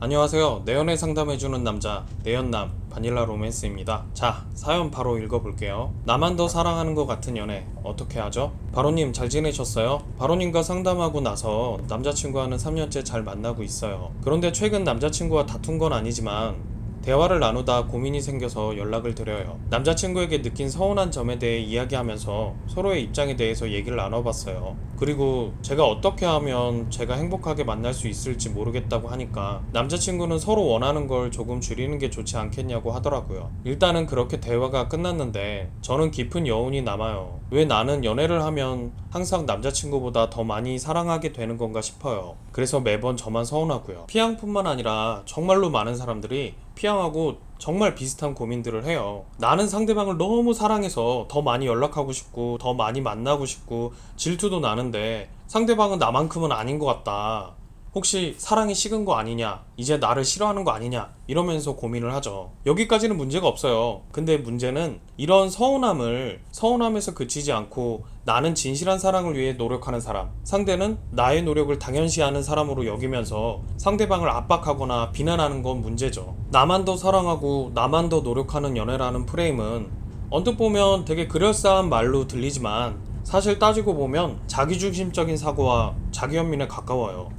안녕하세요. 내연애 상담해주는 남자, 내연남, 바닐라 로맨스입니다. 자, 사연 바로 읽어볼게요. 나만 더 사랑하는 것 같은 연애, 어떻게 하죠? 바로님, 잘 지내셨어요? 바로님과 상담하고 나서 남자친구와는 3년째 잘 만나고 있어요. 그런데 최근 남자친구와 다툰 건 아니지만 대화를 나누다 고민이 생겨서 연락을 드려요. 남자친구에게 느낀 서운한 점에 대해 이야기하면서 서로의 입장에 대해서 얘기를 나눠봤어요. 그리고 제가 어떻게 하면 제가 행복하게 만날 수 있을지 모르겠다고 하니까 남자친구는 서로 원하는 걸 조금 줄이는 게 좋지 않겠냐고 하더라고요. 일단은 그렇게 대화가 끝났는데 저는 깊은 여운이 남아요. 왜 나는 연애를 하면 항상 남자친구보다 더 많이 사랑하게 되는 건가 싶어요. 그래서 매번 저만 서운하고요. 피양뿐만 아니라 정말로 많은 사람들이 피양하고 정말 비슷한 고민들을 해요. 나는 상대방을 너무 사랑해서 더 많이 연락하고 싶고, 더 많이 만나고 싶고, 질투도 나는데, 상대방은 나만큼은 아닌 것 같다. 혹시 사랑이 식은 거 아니냐? 이제 나를 싫어하는 거 아니냐? 이러면서 고민을 하죠. 여기까지는 문제가 없어요. 근데 문제는 이런 서운함을 서운함에서 그치지 않고 나는 진실한 사랑을 위해 노력하는 사람, 상대는 나의 노력을 당연시하는 사람으로 여기면서 상대방을 압박하거나 비난하는 건 문제죠. 나만 더 사랑하고 나만 더 노력하는 연애라는 프레임은 언뜻 보면 되게 그럴싸한 말로 들리지만 사실 따지고 보면 자기중심적인 사고와 자기연민에 가까워요.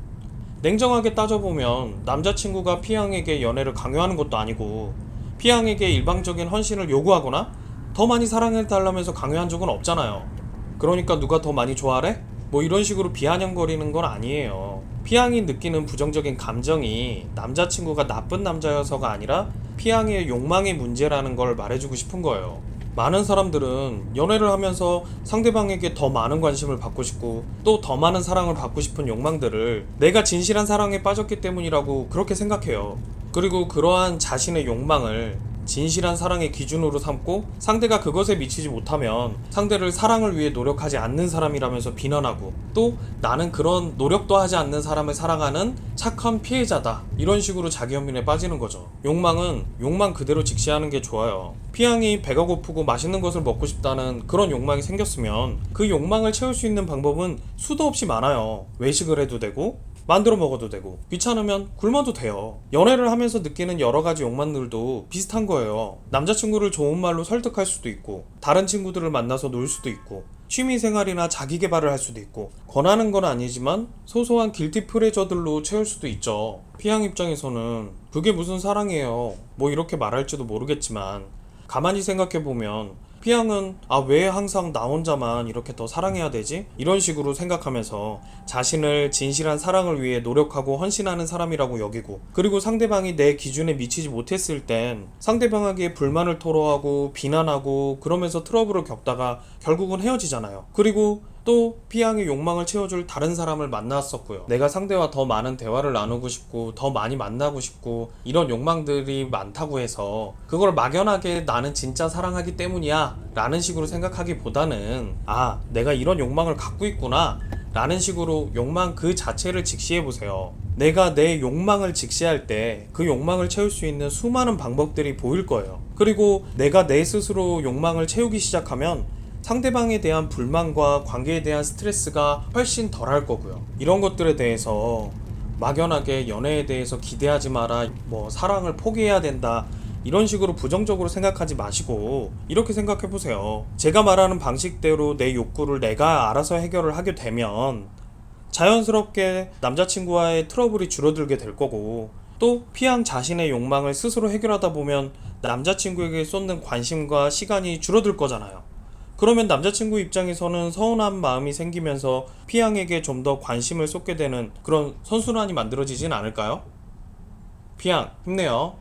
냉정하게 따져보면 남자친구가 피양에게 연애를 강요하는 것도 아니고 피양에게 일방적인 헌신을 요구하거나 더 많이 사랑해달라면서 강요한 적은 없잖아요. 그러니까 누가 더 많이 좋아하래? 뭐 이런 식으로 비아냥거리는 건 아니에요. 피양이 느끼는 부정적인 감정이 남자친구가 나쁜 남자여서가 아니라 피양의 욕망의 문제라는 걸 말해주고 싶은 거예요. 많은 사람들은 연애를 하면서 상대방에게 더 많은 관심을 받고 싶고 또 더 많은 사랑을 받고 싶은 욕망들을 내가 진실한 사랑에 빠졌기 때문이라고 그렇게 생각해요. 그리고 그러한 자신의 욕망을 진실한 사랑의 기준으로 삼고 상대가 그것에 미치지 못하면 상대를 사랑을 위해 노력하지 않는 사람이라면서 비난하고 또 나는 그런 노력도 하지 않는 사람을 사랑하는 착한 피해자다. 이런 식으로 자기연민에 빠지는 거죠. 욕망은 욕망 그대로 직시하는 게 좋아요. 피양이 배가 고프고 맛있는 것을 먹고 싶다는 그런 욕망이 생겼으면 그 욕망을 채울 수 있는 방법은 수도 없이 많아요. 외식을 해도 되고 만들어 먹어도 되고 귀찮으면 굶어도 돼요. 연애를 하면서 느끼는 여러 가지 욕망들도 비슷한 거예요. 남자친구를 좋은 말로 설득할 수도 있고 다른 친구들을 만나서 놀 수도 있고 취미 생활이나 자기 개발을 할 수도 있고 권하는 건 아니지만 소소한 길티 프레저들로 채울 수도 있죠. 피양 입장에서는 그게 무슨 사랑이에요. 뭐 이렇게 말할지도 모르겠지만 가만히 생각해 보면 피양은 아 왜 항상 나 혼자만 이렇게 더 사랑해야 되지? 이런 식으로 생각하면서 자신을 진실한 사랑을 위해 노력하고 헌신하는 사람이라고 여기고 그리고 상대방이 내 기준에 미치지 못했을 땐 상대방에게 불만을 토로하고 비난하고 그러면서 트러블을 겪다가 결국은 헤어지잖아요. 그리고 또 피양의 욕망을 채워줄 다른 사람을 만났었고요. 내가 상대와 더 많은 대화를 나누고 싶고 더 많이 만나고 싶고 이런 욕망들이 많다고 해서 그걸 막연하게 나는 진짜 사랑하기 때문이야 라는 식으로 생각하기보다는 아 내가 이런 욕망을 갖고 있구나 라는 식으로 욕망 그 자체를 직시해 보세요. 내가 내 욕망을 직시할 때 그 욕망을 채울 수 있는 수많은 방법들이 보일 거예요. 그리고 내가 내 스스로 욕망을 채우기 시작하면 상대방에 대한 불만과 관계에 대한 스트레스가 훨씬 덜할 거고요. 이런 것들에 대해서 막연하게 연애에 대해서 기대하지 마라, 뭐 사랑을 포기해야 된다. 이런 식으로 부정적으로 생각하지 마시고 이렇게 생각해 보세요. 제가 말하는 방식대로 내 욕구를 내가 알아서 해결을 하게 되면 자연스럽게 남자친구와의 트러블이 줄어들게 될 거고 또 피양 자신의 욕망을 스스로 해결하다 보면 남자친구에게 쏟는 관심과 시간이 줄어들 거잖아요. 그러면 남자친구 입장에서는 서운한 마음이 생기면서 피양에게 좀 더 관심을 쏟게 되는 그런 선순환이 만들어지진 않을까요? 피양 힘내요.